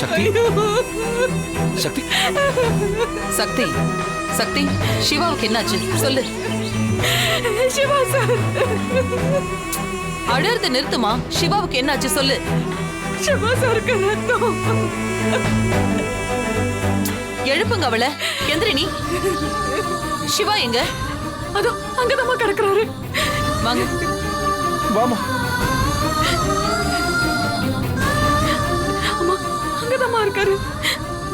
சக்தி? சக்தி? சக்தி சக்தி சிவாவுக்கு என்னாச்சு? சொல்லு. சிவா சார். அழறத நிறுத்துமா? சிவாவுக்கு என்னாச்சு? சொல்லு. சிவா சாருக்கு ரத்தம். எழுப்புங்க அவளை. எந்திரினி. சிவா எங்க? அதோ அங்கதாம்மா கிடக்குறாரு. வாங்க. வாமா அங்கதாம்மா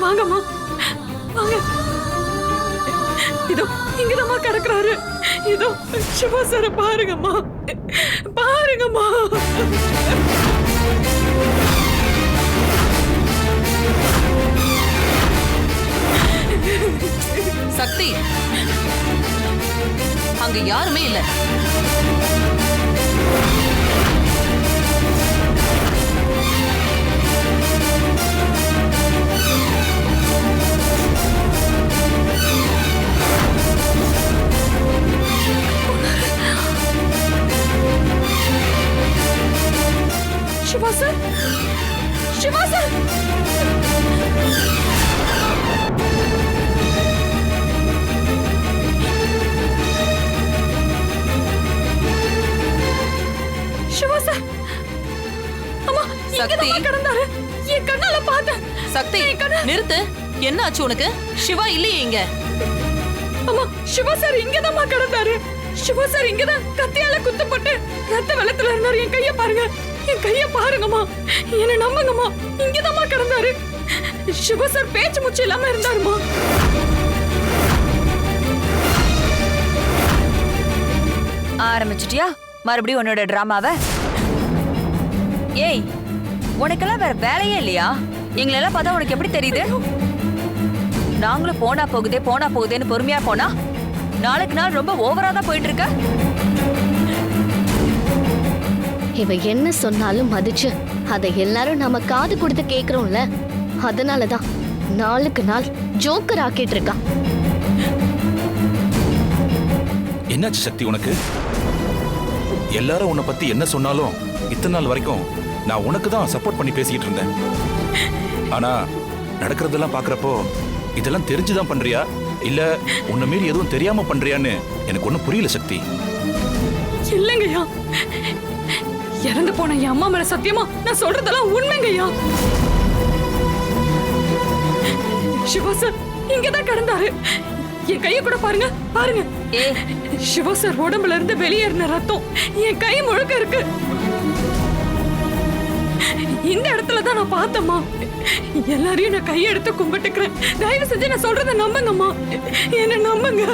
வாங்கம்மா. வாங்க. இதோ இங்கதாம்மா கிடக்குறாரு. இதோ சிவா சார பாருங்கம்மா. பாருங்கம்மா. சக்தி. அங்க யாருமே இல்லை. சிவா சார் சிவா சார் அம்மா சக்தி. கிடந்தாரு. என் கண்ணால பார்த்தேன். சக்தி நிறுத்து. என்ன ஆச்சு உனக்கு? சிவா இல்லையே இங்க. அம்மா சிவா சார் இங்கதாம்மா கிடந்தாரு. சிவா சார் இங்கதான் கத்தியால குத்தப்பட்டு ரத்த வெள்ளத்துல இருந்தாரு. என் கைய பாருங்க. என் கைய பாருங்கம்மா. என்ன நம்புங்கம்மா. இங்கதாம்மா கிடந்தாரு. சிவா சார் பேச்சு முச்சு இல்லாம இருந்தாருமா ஆரம்பிச்சிட்டியா? மறுபடியும் உன்னோட டிராமாவ ஏய் உனக்கெல்லாம் வேற வேலையே இல்லையா? எங்களெல்லாம் பார்த்தா உனக்கு எப்படி தெரியுது? நாங்களும் போனா போகுதே போனா போகுதேன்னு பொறுமையா போனா நாளுக்கு நாள் ரொம்ப ஓவரா தான் போயிட்டு இருக்க. இவ என்ன சொன்னாலும் மதிச்சு அதை எல்லாரும் நாம காது கொடுத்து கேக்குறோம்ல. அதனாலதான் நாளுக்கு நாள் ஜோக்கர் ஆக்கிட்டு இருக்கா. என்னாச்சு சக்தி உனக்கு? எல்லாரும் உன்னை பத்தி என்ன சொன்னாலும் இத்தனை நாள் வரைக்கும் நான் உனக்கு தான் சப்போர்ட் பண்ணி பேசிக்கிட்டு இருந்தேன். ஆனா நடக்கிறதெல்லாம் பாக்குறப்போ இதெல்லாம் தெரிஞ்சுதான் பண்றியா? இல்ல உன்னை மீறி எதுவும் தெரியாம பண்றியான்னு எனக்கு ஒண்ணும் புரியல சக்தி. இல்லைங்கய்யா. இறந்து போன என் அம்மா மேல சத்தியமா நான் சொல்றதெல்லாம் உண்மைங்கய்யா. சிவா சார் இங்கதான் கிடந்தாரு. என் கைய கூட பாருங்க பாருங்க. சிவா சார் உடம்புல இருந்து வெளியேறின ரத்தம் என் கை முழுக்க இருக்கு. இந்த இடத்துல தான் நான் பார்த்தம்மா. எல்லாரையும் நான் கையெடுத்து கும்பிட்டுக்கிறேன். தயவு செஞ்சு நான் சொல்றதை நம்புங்கம்மா. என்ன நம்புங்க.